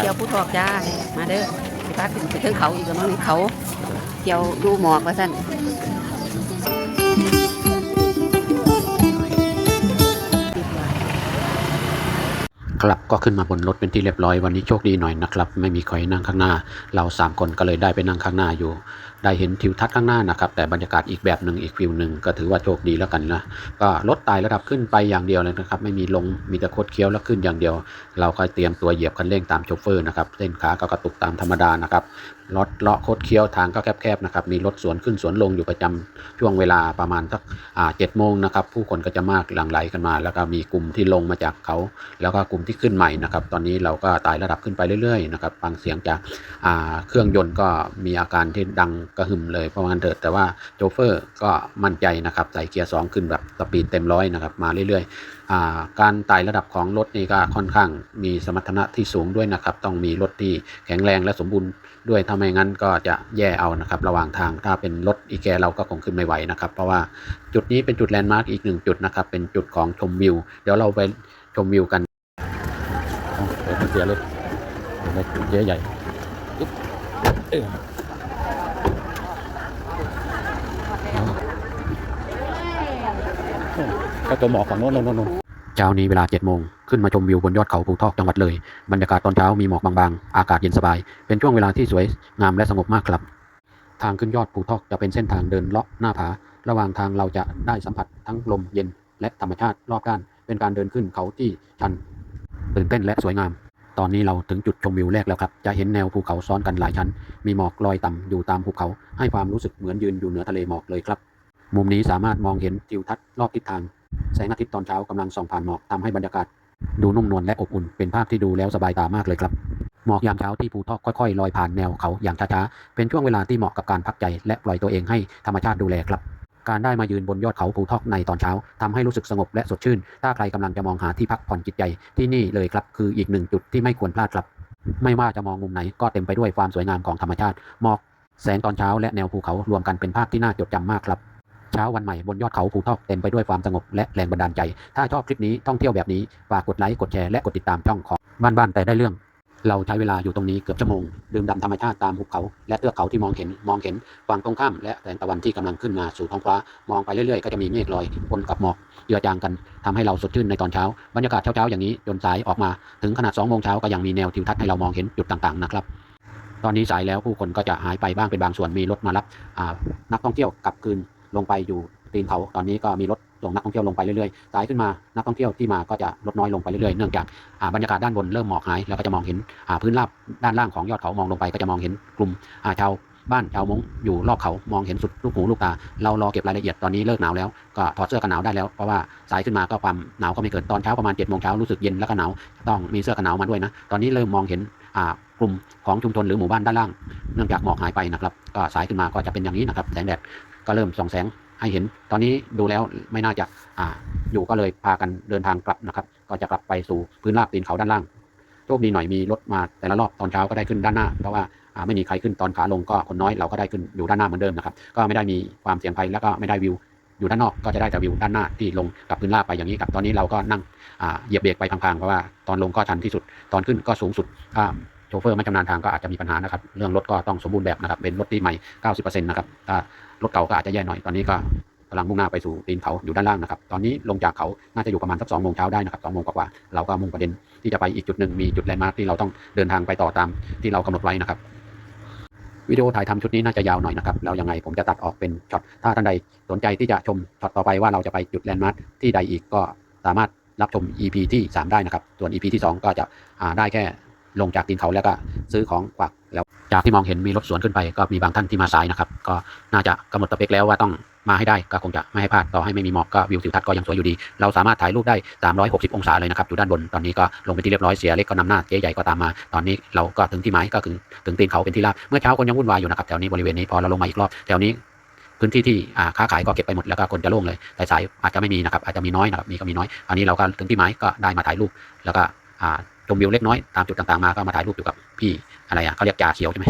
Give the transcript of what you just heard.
เกี่ยวผู้ทอกจ้ามาเด้อไปพักถึงไปเทิงเขาอีกแล้วมั้งนี่เขาเกี่ยวดูหมอกว่าสั่นครับก็ขึ้นมาบนรถเป็นที่เรียบร้อยวันนี้โชคดีหน่อยนะครับ ไม่มีใครนั่งข้างหน้า เราสามคนก็เลยได้ไปนั่งข้างหน้าอยู่ ได้เห็นทิวทัศน์ข้างหน้านะครับ แต่บรรยากาศอีกแบบหนึ่งอีกฟิวหนึ่งก็ถือว่าโชคดีแล้วกันนะก็รถไตระดับขึ้นไปอย่างเดียวเลยนะครับ ไม่มีลงมีแต่โคดเคี้ยวแล้วขึ้นอย่างเดียว เราก็เตรียมตัวเหยียบคันเร่งตามโชเฟอร์นะครับเส้นขาก็กระตุกตามธรรมดานะครับรถเลาะโคดเคี้ยวทางก็แคบๆนะครับมีรถสวนขึ้นสวนลงอยู่ประจำช่วงเวลาประมาณสักอ่าเจ็ดโมงนะครับผู้คนก็จะมากหลั่งไหลกันมา แล้วก็มีกลุ่มที่ลงมาจากเขา แล้วก็กลุ่มที่ขึ้นใหม่นะครับตอนนี้เราก็ไต่ระดับขึ้นไปเรื่อยๆนะครับฟังเสียงจากอ่าเครื่องยนต์ก็มีอาการที่ดังกระหึ่มเลยเพราะงั้นเถิดแต่ว่าโชเฟอร์ก็มั่นใจนะครับใส่เกียร์สองขึ้นแบบสปีดเต็มร้อยนะครับมาเรื่อยๆอ่าการไต่ระดับของรถนี่ก็ค่อนข้างมีสมรรถนะที่สูงด้วยนะครับต้องมีรถที่แข็งแรงและสมบูรณ์ด้วยถ้าไม่งั้นก็จะแย่เอานะครับระหว่างทางถ้าเป็นรถอีแกเราก็คงขึ้นไม่ไหวนะครับเพราะว่าจุดนี้เป็นจุดแลนด์มาร์กอีกหนึ่งจุดนะครับเป็นจุดของชมวิว เดี๋ยวเราไปชมวิวกันเปิดเสียเลยเล็กเยอะใหญ่อึ๊บเออ ก็ตัวหมอกฝั่งโน้นโน้นโน้นเช้านี้เวลา7โมงขึ้นมาชมวิวบนยอดเขาภูทอกจังหวัดเลย บรรยากาศตอนเช้ามีหมอกบางๆ อากาศเย็นสบาย เป็นช่วงเวลาที่สวยงามและสงบมากครับ ทางขึ้นยอดภูทอกจะเป็นเส้นทางเดินเลาะหน้าผา ระหว่างทางเราจะได้สัมผัสทั้งลมเย็นและธรรมชาติรอบด้าน เป็นการเดินขึ้นเขาที่ชันตื่นเต้นและสวยงาม ตอนนี้เราถึงจุดชมวิวแรกแล้วครับ จะเห็นแนวภูเขาซ้อนกันหลายชั้น มีหมอกลอยต่ำอยู่ตามภูเขา ให้ความรู้สึกเหมือนยืนอยู่เหนือทะเลหมอกเลยครับ มุมนี้สามารถมองเห็นทิวทัศน์รอบทิศทาง แสงอาทิตย์ตอนเช้ากำลังส่องผ่านหมอกทำให้บรรยากาศ ดูนุ่มนวลและอบอุ่นเป็นภาพที่ดูแล้วสบายตามากเลยครับหมอกยามเช้าที่ภูทอกค่อยๆลอยผ่านแนวเขาอย่างช้าๆเป็นช่วงเวลาที่เหมาะกับการพักใจและปล่อยตัวเองให้ธรรมชาติดูแลครับ การได้มายืนบนยอดเขาภูทอกในตอนเช้าทำให้รู้สึกสงบและสดชื่น ถ้าใครกำลังจะมองหาที่พักผ่อนจิตใจที่นี่เลยครับ คืออีกหนึ่งจุดที่ไม่ควรพลาดครับ ไม่ว่าจะมองมุมไหนก็เต็มไปด้วยความสวยงามของธรรมชาติหมอกแสงตอนเช้าและแนวภูเขารวมกันเป็นภาพที่น่าจดจำมากครับ เช้าวันใหม่บนยอดเขาภูทอกเต็มไปด้วยความสงบและแรงบันดาลใจ ถ้าชอบคลิปนี้ท่องเที่ยวแบบนี้ฝากกดไลค์กดแชร์และกดติดตามช่องของบ้านบ้านแต่ได้เรื่อง เราใช้เวลาอยู่ตรงนี้เกือบชั่วโมงดื่มด่ำธรรมชาติตามภูเขา และเทือกเขาที่มองเห็นมองเห็นฝั่งตรงข้ามและแสงตะวันที่กำลังขึ้นมาสู่ท้องฟ้ามองไปเรื่อยๆก็จะมีเมฆลอยปนกับหมอกเจือจางกันทำให้เราสดชื่นในตอนเช้าบรรยากาศเช้าๆอย่างนี้จนสายออกมาถึงขนาด2โมงเช้าก็ยังมีแนวทิวทัศน์ให้เรามองเห็นจุดต่างๆนะครับตอนนี้สายแล้วผู้คนก็จะหายไปบ้างเป็นบางส่วนมีรถมารับนักท่องเที่ยวกลับคืน ลงไปอยู่ตีนเขาตอนนี้ก็มีรถส่งนักท่องเที่ยวลงไปเรื่อยๆสายขึ้นมานักท่องเที่ยวที่มาก็จะลดน้อยลงไปเรื่อยๆเนื่องจากบรรยากาศด้านบนเริ่มหมอกหายแล้วก็จะมองเห็นพื้นราบด้านล่างของยอดเขามองลงไปก็จะมองเห็นกลุ่มชาวบ้านชาวมงอยู่รอบเขามองเห็นสุดลูกหูลูกตา เรารอเก็บรายละเอียดตอนนี้เลิกหนาวแล้วก็ถอดเสื้อกันหนาวได้แล้วเพราะว่าสายขึ้นมาก็ความหนาวก็ไม่เกินตอนเช้าประมาณ7จ็ดโมงเช้ารู้สึกเย็นแล้วก็หนาวต้องมีเสื้อกันหนาวมาด้วยนะ ตอนนี้เริ่มมองเห็นกลุ่มของชุมชนหรือหมู่บ้านด้านล่าง เนื่องจากหมอกหายไปนะครับก็สายขึ้นมาก็จะเป็นอย่างนี้นะครับแสงแดด ก็เริ่มส่องแสงให้เห็น ตอนนี้ดูแล้วไม่น่าจะอ่าอยู่ก็เลยพากันเดินทางกลับนะครับ ก็จะกลับไปสู่พื้นราบตีนเขาด้านล่างโชคดีหน่อยมีรถมาแต่ละรอบตอนเช้าก็ได้ขึ้นด้านหน้า เพราะว่าไม่มีใครขึ้นตอนขาลงก็คนน้อยเราก็ได้ขึ้นอยู่ด้านหน้าเหมือนเดิมนะครับ ก็ไม่ได้มีความเสี่ยงภัยแล้วก็ไม่ได้วิวอยู่ด้านนอกก็จะได้แต่วิวด้านหน้าที่ลงกับพื้นราบไปอย่างนี้ครับตอนนี้เราก็นั่งเหยียบเบรกไปพังๆเพราะว่าตอนลงก็ชันที่สุดตอนขึ้นก็สูงสุดถ้า ชเฟอร์ไม่ชำนาญทางก็อาจจะมีปัญหานะครับ เรื่องรถก็ต้องสมบูรณ์แบบนะครับ เป็นรถที่ใหม่ 90%นะครับถ้ารถเก่าก็อาจจะแย่หน่อย ตอนนี้ก็กำลังมุ่งหน้าไปสู่ตีนเขาอยู่ด้านล่างนะครับ ตอนนี้ลงจากเขาน่าจะอยู่ประมาณสักสองโมงเช้าได้นะครับสองโมงกว่าๆเราก็มุ่งประเด็นที่จะไปอีกจุดหนึ่งมีจุดแลนด์มาร์คที่เราต้องเดินทางไปต่อตามที่เรากำหนดไว้นะครับวิดีโอถ่ายทำชุดนี้น่าจะยาวหน่อยนะครับ แล้วยังไงผมจะตัดออกเป็นช็อต ถ้าท่านใดสนใจที่จะชมช็อตต่อไปว่าเราจะไปจุดแลนด์มาร์คที่ใดอีกก็สามารถรับชม EP ที่ 3 ได้นะครับ ส่วน EP ที่ 2 ก็จะได้แค่ ลงจากตีนเขาแล้วก็ซื้อของฝากแล้วจากที่มองเห็นมีรถสวนขึ้นไป ก็มีบางท่านที่มาสายนะครับ ก็น่าจะกำหนดสเปคแล้วว่าต้องมาให้ได้ก็คงจะไม่ให้พลาดต่อให้ไม่มีหมอกก็วิวทิวทัศน์ก็ยังสวยอยู่ดี เราสามารถถ่ายรูปได้ 360 องศาเลยนะครับอยู่ด้านบนตอนนี้ก็ลงไปที่เรียบร้อยเสียเล็กก็นำหน้าเจ๊ใหญ่ก็ตามมา ตอนนี้เราก็ถึงที่หมายก็คือถึงตีนเขาเป็นที่ราบเมื่อเช้าคนยังวุ่นวายอยู่นะครับแถวนี้บริเวณนี้พอเราลงมาอีกรอบแถวนี้พื้นที่ที่อ่าค้าขายก็เก็บไปหมดแล้วก็คนจะโล่งเลยแต่สายอาจจะไม่มีนะครับอาจจะมีน้อยนะครับมีก็มีน้อยอันนี้เราก็ถึงที่หมายก็ได้มาถ่ายรูปแล้วก็อ่า ชมวิวเล็กน้อยตามจุดต่างๆมาก็มาถ่ายรูปอยู่กับพี่อะไรอะเขาเรียกจ่าเขียวใช่ไหม